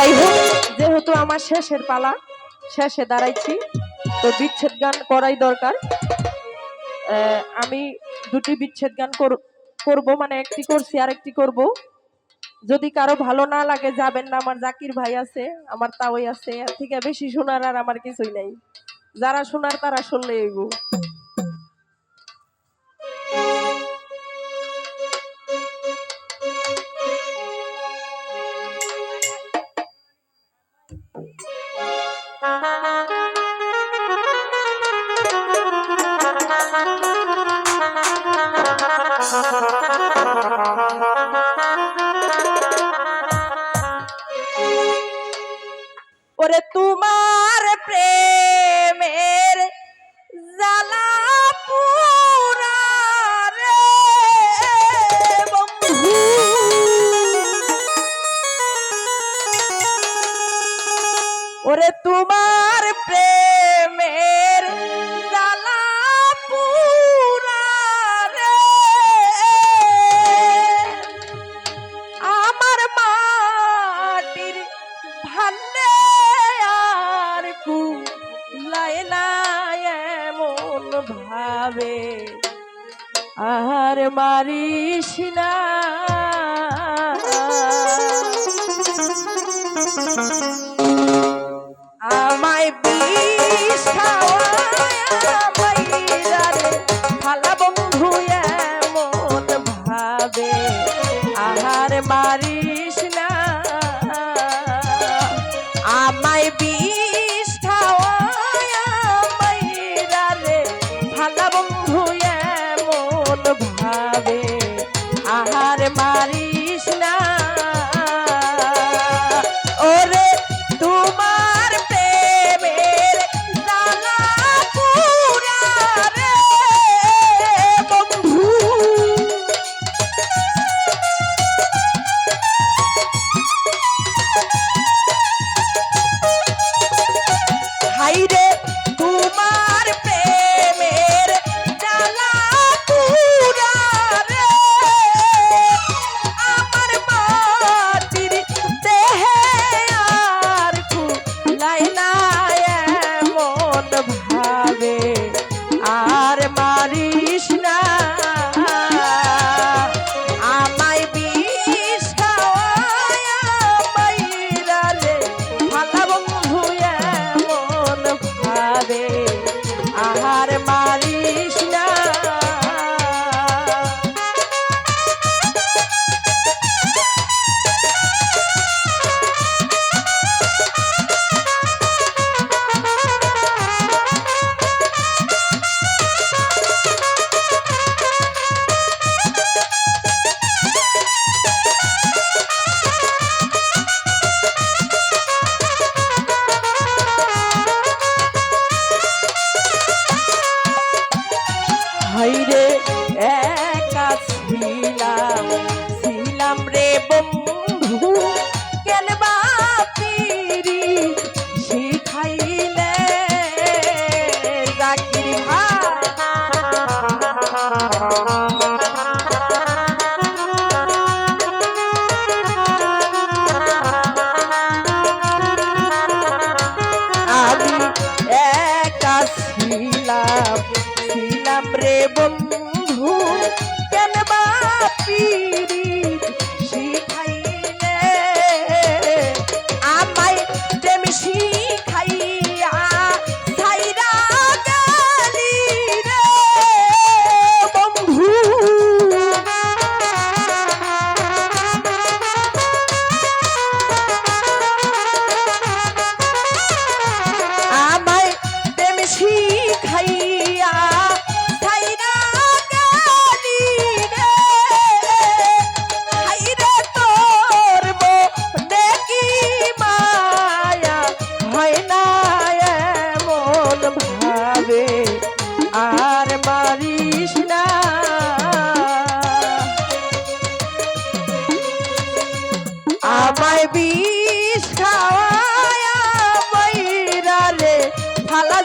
যাই হোক যেহেতু আমার শেষের পালা, শেষে দাঁড়াইছি, তো বিচ্ছেদ গান করাই দরকার। আমি দুটি বিচ্ছেদ গান কর- করব মানে একটি করছি আর একটি করব। যদি কারও ভালো না লাগে, যাবেন না, আমার জাকির ভাই আছে, আমার তাওই আছে, এর থেকে বেশি শোনার আর আমার কিছুই নাই। যারা শোনার তারা শুনলে ওরে তোমার প্রেমের জ্বালা ওরে তোমার ভাবে আর মারিস না। আমায় বিষ The money. পিড়ি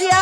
দিয়া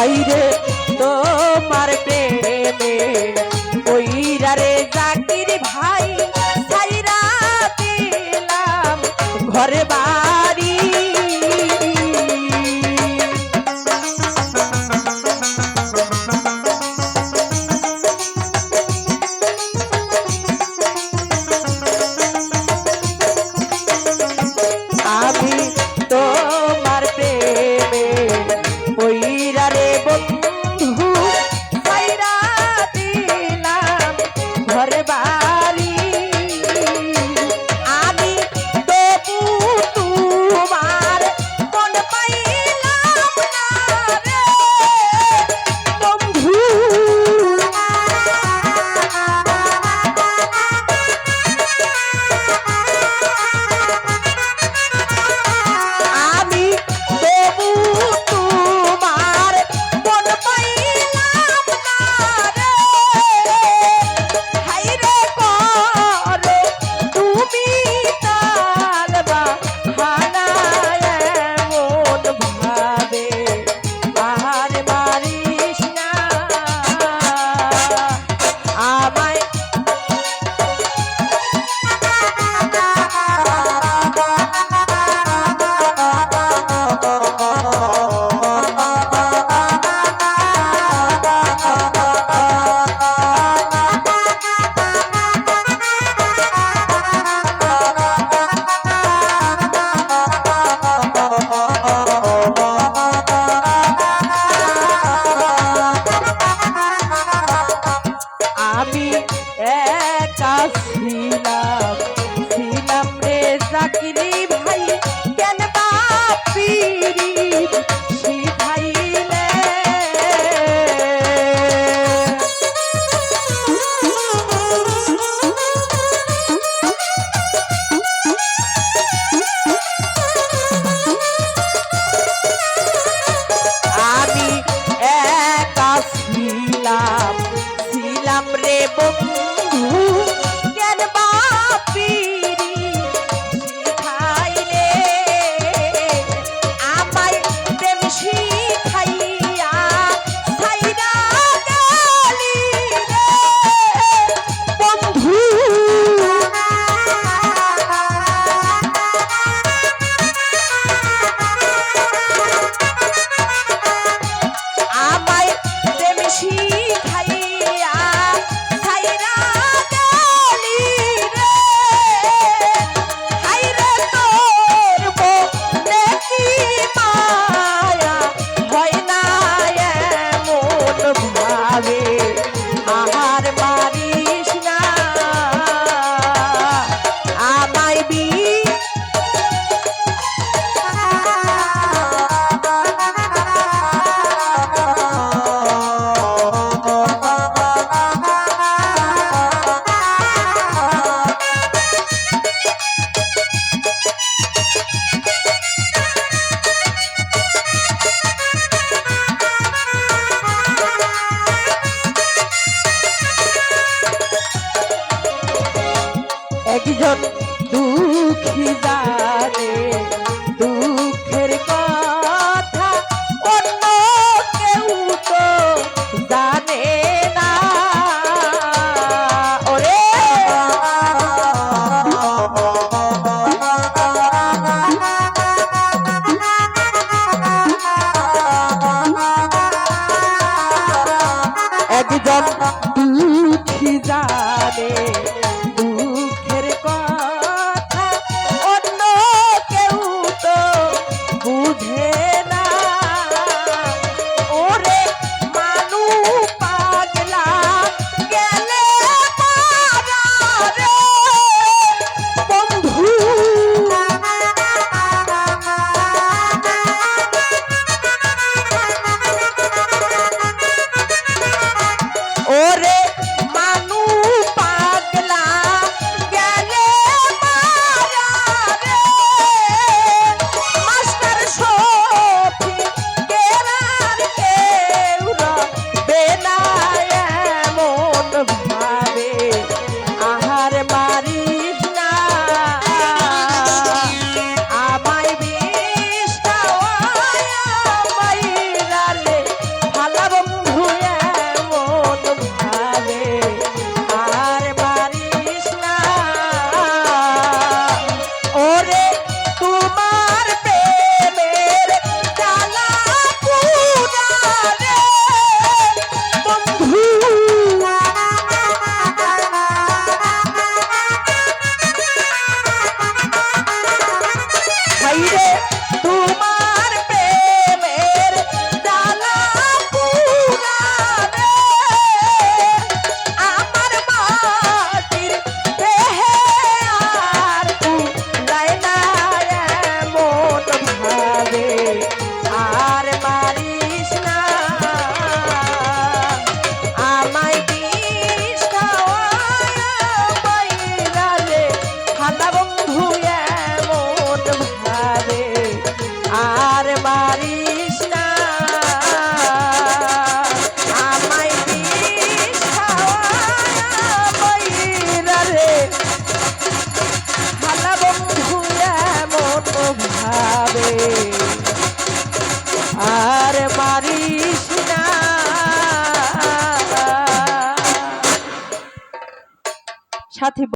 হাইরে তোমার প্রেমে বুঝে